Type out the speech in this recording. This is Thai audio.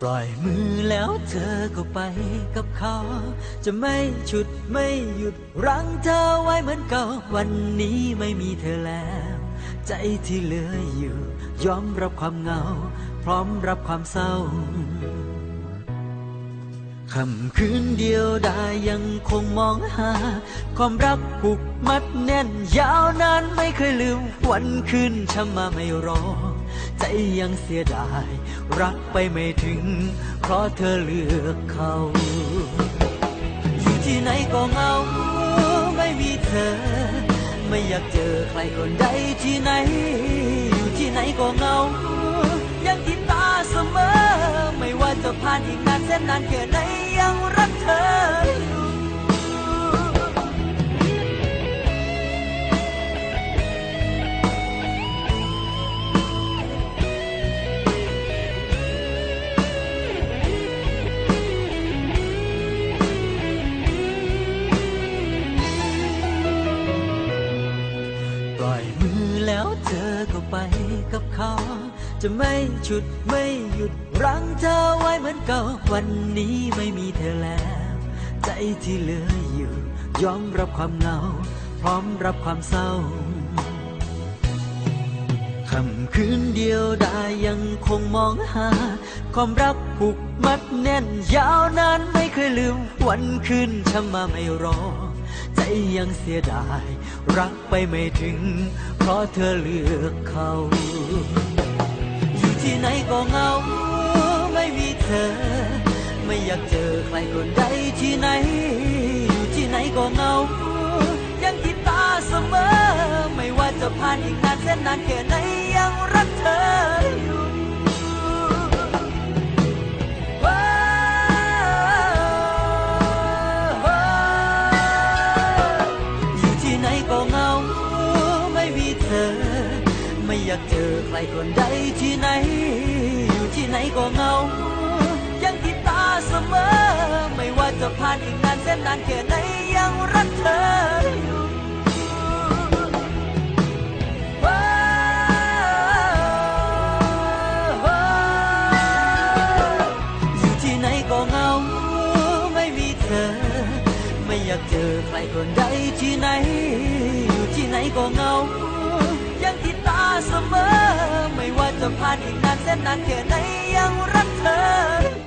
ปล่อยมือแล้วเธอก็ไปกับเขา จะไม่ฉุดไม่หยุดรั้งเธอไว้เหมือนเก่า วันนี้ไม่มีเธอแล้ว ใจที่เหลืออยู่ ยอมรับความเหงา พร้อมรับความเศร้าคำคืนเดียวได้ยังคงมองหา ความรักผูกมัดแน่น ยาวนานไม่เคยลืม วันคืนช้ำมาไม่รอ ใจยังเสียดาย รักไปไม่ถึง เพราะเธอเลือกเขา อยู่ที่ไหนก็เงา ไม่มีเธอ ไม่อยากเจอใครคนใดที่ไหน อยู่ที่ไหนก็เงา ยังติดตาเสมอ ไม่ว่าจะผ่านอีกนานแสนนานแค่ไหนยังรักเธออยู่ แล้วเธอก็ไปกับเขา จะไม่ฉุดไม่หยุดรั้งเธอไว้เหมือนเก่า วันนี้ไม่มีเธอแล้ว ใจที่เหลืออยู่ ยอมรับความเหงา พร้อมรับความเศร้าคำคืนเดียวได้ยังคงมองหา ความรักผูกมัดแน่นยาวนานไม่เคยลืม วันคืนช้ำมาไม่รอ ยังเสียดาย รักไปไม่ถึง เพราะเธอเลือกเขา อยู่ที่ไหนก็เหงา ไม่มีเธอ ไม่อยากเจอใครคนใดที่ไหน อยู่ที่ไหนก็เหงา ยังติดตาเสมอ ไม่ว่าจะผ่านอีกนานแสนนานแค่ไหนยัง ก็เหงา ไม่มีเธอ ไม่อยากเจอใครคนใดที่ไหน อยู่ที่ไหนก็เหงา ยังติดตาเสมอ ไม่ว่าจะผ่านอีกนานแสนนานแค่ไหนยังรักเธออยู่ อยากเจอใครคนใดที่ไหน อยู่ที่ไหนก็เงา ยังติดตาเสมอ ไม่ว่าจะผ่านอีกนานแสนนานแค่ไหนยังรักเธอ